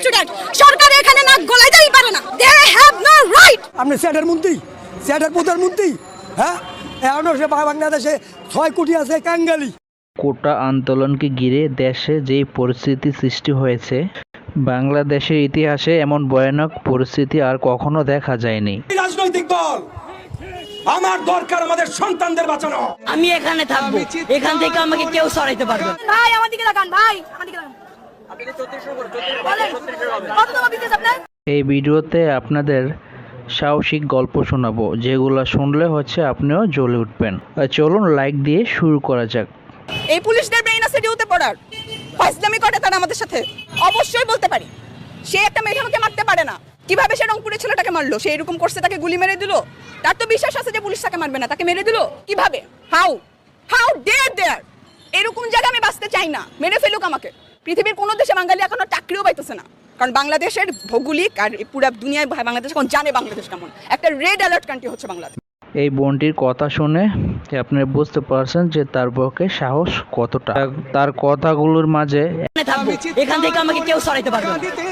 Student সরকার এখানে নাক গলাইতেই পারে না। দে হ্যাভ নো রাইট আপনি স্যাটের মন্ত্রী স্যাটের প্রধানমন্ত্রী হ্যাঁ? এখনও সে বাংলাদেশে ছয় কোটি আছে কাঙ্গালি। কোটা আন্দোলনকে ঘিরে দেশে যেই পরিস্থিতি সৃষ্টি হয়েছে বাংলাদেশের ইতিহাসে এমন ভয়ানক পরিস্থিতি আর কখনো দেখা যায়নি। রাজনৈতিক দল আমার দরকার আমাদের সন্তানদের বাঁচানো। আমি এখানে থাকব। এখান থেকে আমাকে কেউ সরাইতে পারবে না। ভাই আমার দিকে তাকান ভাই আমার দিকে তাকান। এই ভিডিওতে আপনাদের সাহসিক গল্প শোনাবো, যেগুলো শুনলে হচ্ছে আপনিও জ্বলে উঠবেন। চলুন লাইক দিয়ে শুরু করা যাক। এই পুলিশদের ব্রেইন আছে ডিউতে পড়ার। ফাইজলামি করে তারা আমাদের সাথে। অবশ্যই বলতে পারি। সে একটা মেধামকে মারতে পারে না। কীভাবে সে রংপুরের ছেলেটাকে মারলো? সে এরকম করছে, তাকে গুলি মেরে দিল? তার তো বিশ্বাস আছে যে পুলিশ তাকে মারবে না, তাকে মেরে দিল? কীভাবে? হাউ হাউ ডেয়ার দেয়ার এরকম জায়গায় আমি বাঁচতে চাই না। মেরে ফেলুক আমাকে। পৃথিবীর কোনো দেশে বাঙালি এখনও চাকরিও পাইতেছে না। কারণ বাংলাদেশের ভৌগোলিক আর পুরো দুনিয়ায় বাংলাদেশ এখন জানে বাংলাদেশ কেমন। একটা রেড অ্যালার্ট কান্ট্রি হচ্ছে বাংলাদেশ। এই বোনটির কথা শুনে আপনি বুঝতে পারছেন যে তার পক্ষে সাহস কতটা। তার কথাগুলোর মাঝে থাকব। এখান থেকে আমাকে কেউ সরাইতে পারবে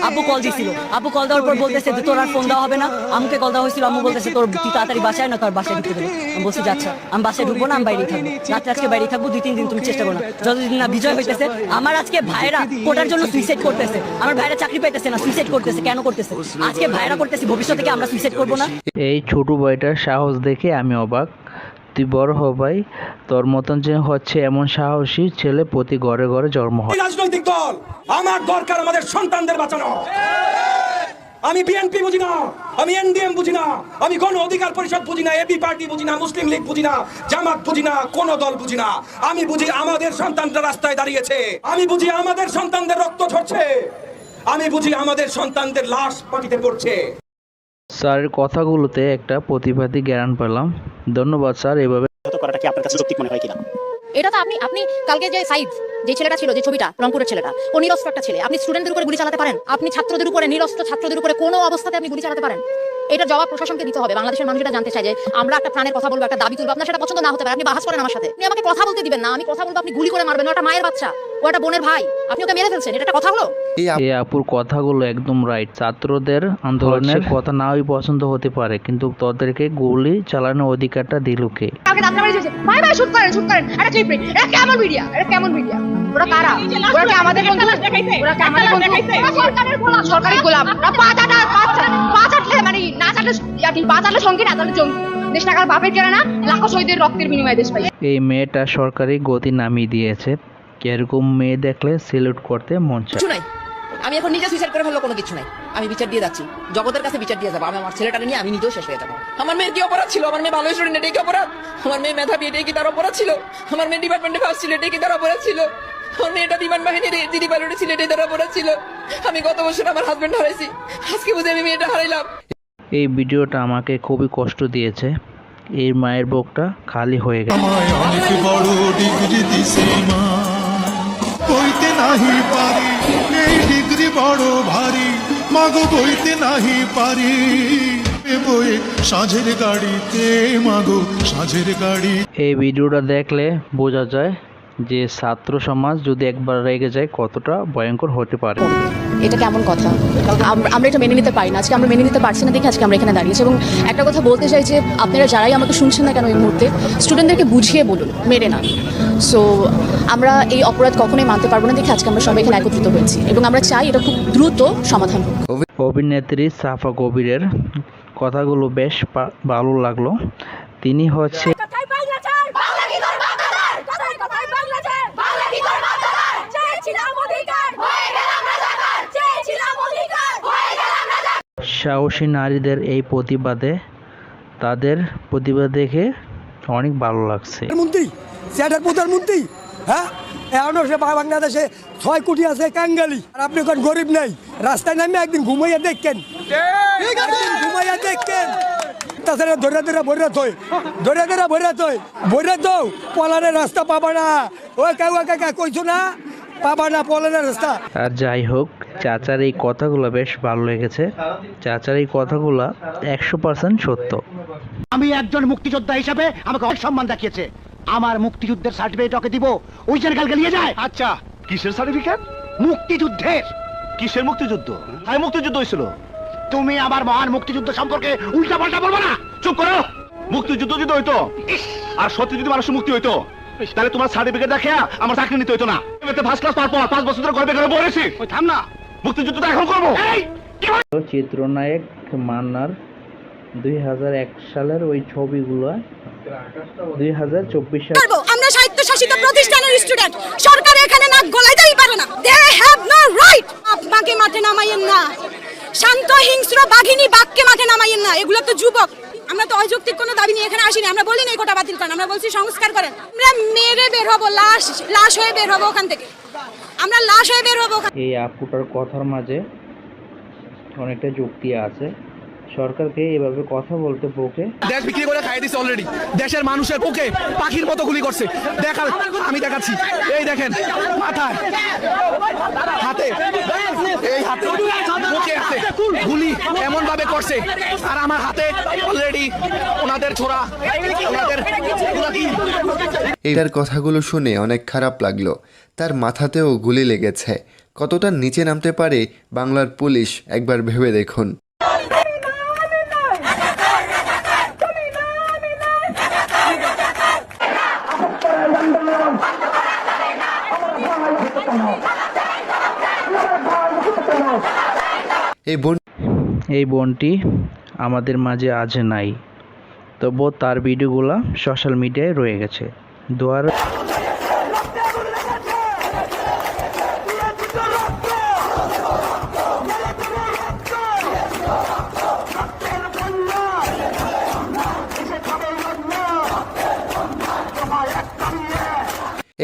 আব্বু কল দিছিল। আব্বু কল দেওয়ার পর বলতেছে যে, তোর আর ফোন দেওয়া হবে না। আমাকে কল দেওয়া হয়েছিল। আম্মু বলতেছে, তোর তুই তাড়াতাড়ি বাসায় না তোর বাসায় ঢুকতে দেবে আমি বলছি, যে আচ্ছা আমি বাসায় ঢুকবো না, আমি বাইরেই থাকব। রাত্রে আজকে বাইরেই থাকব, দুই, তিন দিন তুমি চেষ্টা করো না। যতদিন না বিজয় হইতেছে, আমার আজকে ভাইরা কোটার জন্য সুইসাইড করতেছে। আমার ভাইরা চাকরি পাইতেছে না সুইসাইড করতেছে, কেন করতেছে? আজকে ভাইরা করতেছে, ভবিষ্যতে কি আমরা সুইসাইড করব না? এই ছোট ভাইটার সাহস দেখে আমি অবাক। তুই বড় হ ভাই। তোর মতন যে হচ্ছে এমন সাহসী ছেলে প্রতি ঘরে ঘরে জন্ম হয়। রাজনৈতিক দল, আমার দরকার আমাদের সন্তানদের বাঁচানো। আমি বিএনপি বুঝি না, আমি এনডিএম বুঝি না, আমি গণ অধিকার পরিষদ বুঝি না এবি পার্টি বুঝি না, মুসলিম লীগ বুঝি না, জামাত বুঝি না, কোন দল বুঝি না। আমি বুঝি আমাদের সন্তানরা রাস্তায় দাঁড়িয়েছে। আমি বুঝি আমাদের সন্তানদের রক্ত ঝরছে। আমি বুঝি আমাদের সন্তানদের লাশ মাটিতে পড়ছে। স্যারের কথাগুলোতে একটা প্রতিবাদী জ্ঞান পেলাম। ধন্যবাদ স্যার এভাবে করাটা কি আপনার কাছে যৌক্তিক মনে হয় কিনা? এটা তো আপনি আপনি কালকে যে সাইদ যে ছেলেটা ছিল যে ছবিটা রংপুরের ছেলেটা ও নিরস্ত্র একটা ছেলে আপনি স্টুডেন্টদের উপরে গুলি চালাতে পারেন? আপনি ছাত্রদের উপরে নিরস্ত্র ছাত্রদের উপরে কোনো অবস্থাতে আপনি গুলি চালাতে পারেন? এটা জবাব প্রশাসনকে দিতে হবে। বাংলাদেশের মানুষ এটা জানতে চায় যে আমরা একটা প্রাণের কথা বলব একটা দাবি তুলবো আপনার সেটা পছন্দ না হতে পারে। আপনি বাহাস করেন আমার সাথে। আপনি আমাকে কথা বলতে দিবেন না। আমি কথা বলব আপনি গুলি করে মারবেন। ওটা মায়ের বাচ্চা ও একটা বোনের ভাই। আপনি ওকে মেরে ফেলছেন এটা একটা কথা হলো? এই আপুর কথাগুলো একদম রাইট ছাত্রদের আন্দোলনের কথা নাওই পছন্দ হতে পারে কিন্তু তোদেরকে গুলি চালানোর অধিকারটা দিল কে? কালকে দাঁত মারি দিয়েছে ভাই ভাই শুট করেন শুট করেন। এটা ক্লিপ এটা কেমন মিডিয়া এটা কেমন মিডিয়া ওরা কারা? ওরা কি আমাদের বন্ধু? ওরা কি আমাদের বন্ধু? সরকারের গোলাম সরকারি গোলাম। ওরা পাঁচ আটা পাঁচ না জঙ্গি। দেশ টাকার বাপের কেনা না লাখো শহীদের রক্তের বিনিময়ে দেশ পাই এই মেয়েটা সরকারি গতি নামিয়ে দিয়েছে। এরকম মেয়ে দেখলে সেলুট করতে মন চায়। কিছু নাই। আমি এখন নিজে সুইসাইড করে ফেলল কোনো কিছু নাই। আমি বিচার দিয়ে যাচ্ছি। জগতের কাছে বিচার দিয়ে যাব। আমি আমার ছেলেটাকে নিয়ে আমি নিজেও শেষ হয়ে যাব। আমার মেয়ের কি অপরাধ ছিল? আমার মেয়ে ভালো স্টুডেন্ট এটাই কি অপরাধ? আমার মেয়ে মেধাবী এটাই কি তার অপরাধ ছিল? আমার মেয়ে ডিপার্টমেন্টে ফার্স্ট ছিল এটাই কি তার অপরাধ ছিল? আমার মেয়েটা বিমান বাহিনীর দিদি পাইলটে ছিল এটাই তার অপরাধ ছিল। আমি গত বছর আমার হাজবেন্ড হারাইছি। আজকে বুঝে আমি মেয়েটা হারাইলাম। এই ভিডিওটা আমাকে খুবই কষ্ট দিয়েছে। এই মায়ের বুকটা খালি হয়ে গেছে। ডিগ্রি দিছে মা। বইতে নাহি পারি এই ডিগ্রি বড় ভারী। মাগো বইতে নাহি পারি বই সাঁঝের গাড়িতে মাগো সাঁঝের গাড়ি। এই ভিডিওটা দেখলে বোঝা যায় যে ছাত্র সমাজ যদি একবার রেগে যায় কতটা ভয়ঙ্কর হতে পারে। এটা কেমন কথা? আম- আমরা এটা মেনে নিতে পারি না। আজকে আমরা মেনে নিতে পারছি না দেখে আজকে আমরা এখানে দাঁড়িয়েছি। এবং একটা কথা বলতে চাই যে আপনারা যারাই আমাকে শুনছেন না কেন এই মুহূর্তে স্টুডেন্টদেরকে বুঝিয়ে বলুন মেরে না সো আমরা এই অপরাধ কখনোই মানতে পারব না দেখে আজকে আমরা সবাই এখানে একত্রিত হয়েছি। এবং আমরা চাই এটা খুব দ্রুত সমাধান হোক। অভিনেত্রী সাফা কবিরের কথাগুলো বেশ ভালো লাগল। তিনি হচ্ছে কথাই বাংলা চাই বাংলা কি তোর বাংলাদেশ কথাই কথাই বাংলা চাই বাংলা কি তোর বাংলাদেশ চেয়েছিলাম অধিকার হয়ে গেলাম রাজাকার চেয়েছিলাম অধিকার হয়ে গেলাম রাজাকার সাহসী নারীদের এই প্রতিবাদে তাদের প্রতিবাদ দেখে অনেক ভালো লাগছে। মন্ত্রী স্যাটের প্রধানমন্ত্রী হ্যাঁ? এখনও সে বাংলাদেশে ছয় কোটি আছে কাঙ্গালি। আর আপনি এখন গরিব নাই? রাস্তায় নামে একদিন ঘুমাইয়া দেখেন। ঘুমাইয়া দেখেন। তাছাড়া ধরে ধরে ভরে থই ধরে ধরে ভরে থই ভরে দৌ পলানের রাস্তা পাবা না। ওই কাউ কাকা কইছো না? পাবা না পলানের রাস্তা। আর যাই হোক চাচার এই কথাগুলো বেশ ভালো লেগেছে। চাচার এই কথাগুলো একশো পার্সেন্ট সত্য। আমি একজন মুক্তিযোদ্ধা হিসাবে আমাকে অনেক সম্মান দেখিয়েছে। আমার মুক্তিযুদ্ধের সার্টিফিকেট ওকে দিব। ওই যেন কালকে নিয়ে যায়। আচ্ছা কিসের সার্টিফিকেট মুক্তিযুদ্ধের। কিসের মুক্তিযুদ্ধ? হাই মুক্তিযুদ্ধ হয়েছিল? তুমি আমার মহান মুক্তিযুদ্ধ সম্পর্কে উল্টা পাল্টা বলব না। চুপ করো। মুক্তিযুদ্ধ যদি হইতো আর সত্যি যদি মানুষের মুক্তি হইতো তাহলে তোমার সার্টিফিকেট দেখে আমার চাকরি নিতে হইতো না। ফার্স্ট ক্লাস পাওয়ার পর পাঁচ বছর ধরে গর্বে করে বলেছি ওই থাম না। মুক্তিযুদ্ধ তো এখন করব। চিত্রনায়ক মান্নার দুই হাজার এক সালের ওই ছবিগুলো দুই হাজার চব্বিশ সাল আমরা সাহিত্য শাসিত প্রতিষ্ঠানের স্টুডেন্ট সরকার এখানে নাক গলাইতেই পারে না। দে হ্যাভ নো রাইট আপনাকে মাঠে নামাইয়েন না। শান্ত হিংস্র বাঘিনী বাঘকে মাঠে নামাইয়েন না। এগুলো তো যুবক। আমরা তো অযৌক্তিক কোনো দাবি নিয়ে এখানে আসিনি আমরা বলিনি এই কোটা বাতিল করেন আমরা বলছি সংস্কার করেন। আমরা মেরে বের হব লাশ লাশ হয়ে বের হব ওখান থেকে। আমরা লাশ হয়ে বের হব এই আপুটার কথার মাঝে অনেকটা যুক্তি আছে। সরকারকে এভাবে কথা বলতে বকে। দেশ বিক্রি করে খাই দিছে অলরেডি দেশের মানুষের বুকে পাখির মতো গুলি করছে। দেখার আমি দেখাচ্ছি। এই দেখেন মাথায় হাতে এই হাতে বুকে আছে গুলি করছে আর আমার হাতে অলরেডি ওনাদের ছোড়া, ওনাদের এটার কথাগুলো শুনে অনেক খারাপ লাগল। তার মাথাতেও গুলি লেগেছে। কতটা নিচে নামতে পারে বাংলার পুলিশ একবার ভেবে দেখুন। এই বোন এই বোনটি আমাদের মাঝে আজ নাই। তবুও তার ভিডিওগুলো সোশ্যাল মিডিয়ায় রয়ে গেছে। দুয়ার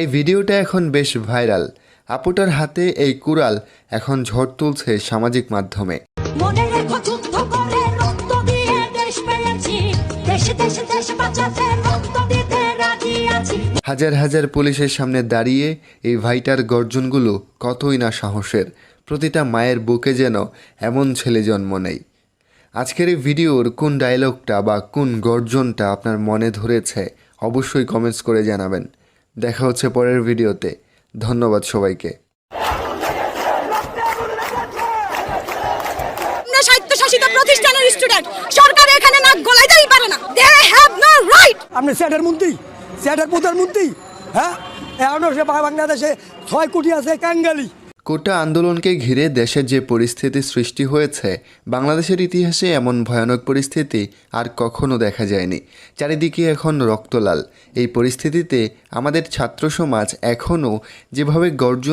এই ভিডিওটা এখন বেশ ভাইরাল। আপুটার হাতে এই কুড়াল এখন ঝড় তুলছে সামাজিক মাধ্যমে। মনে রেখো যুদ্ধ করে রক্ত দিয়ে দেশ পেয়েছি। দেশে দেশে, দেশ বাঁচাতে রক্ত দিতে রাজি আছি। হাজার হাজার পুলিশের সামনে দাঁড়িয়ে এই ভাইটার গর্জনগুলো কতই না সাহসের। প্রতিটা মায়ের বুকে যেন এমন ছেলে জন্ম নেই। আজকের এই ভিডিওর কোন ডায়লগটা বা কোন গর্জনটা আপনার মনে ধরেছে, অবশ্যই কমেন্টস করে জানাবেন। দেখা হচ্ছে পরের ভিডিওতে। ধন্যবাদ সবাইকে। আমরা সাহিত্য শাসিত প্রতিষ্ঠানের স্টুডেন্ট সরকার এখানে নাক গলাইতেই পারে না। দে হ্যাভ নো রাইট আপনি স্যাটের মন্ত্রী স্যাটের প্রধানমন্ত্রী হ্যাঁ? এখনও সে বাংলাদেশে ছয় কোটি আছে কাঙ্গালি। কোটা আন্দোলনকে ঘিরে দেশের যে পরিস্থিতি সৃষ্টি হয়েছে বাংলাদেশের ইতিহাসে এমন ভয়ানক পরিস্থিতি আর কখনো দেখা যায়নি। চারিদিকে এখন রক্তলাল। এই পরিস্থিতিতে আমাদের ছাত্র সমাজ এখনও যেভাবে গর্জন